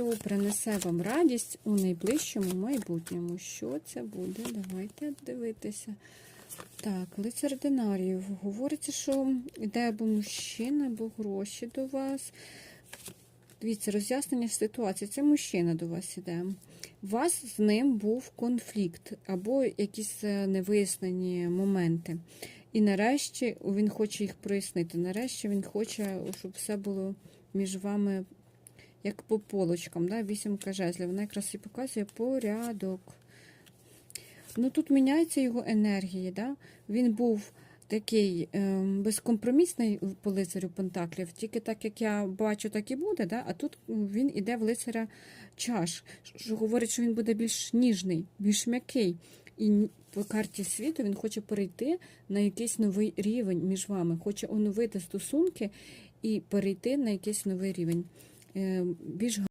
що принесе вам радість у найближчому майбутньому. Що це буде? Давайте дивитися. Так, лицар динаріїв. Говориться, що йде або мужчина, або гроші до вас. Дивіться, роз'яснення ситуації. Це мужчина до вас іде. У вас з ним був конфлікт або якісь е, невияснені моменти. І нарешті він хоче їх прояснити. Нарешті він хоче, щоб все було між вами як по полочкам. Да? Вісімка жезлів. Вона якраз і показує порядок. Ну тут міняється його енергія. Да? Він був такий е, безкомпромісний по лицарю Пентаклів, тільки так, як я бачу, так і буде. Да? А тут він іде в лицаря чаш, що говорить, що він буде більш ніжний, більш м'який. І по карті світу він хоче перейти на якийсь новий рівень між вами, хоче оновити стосунки і перейти на якийсь новий рівень. Е, більш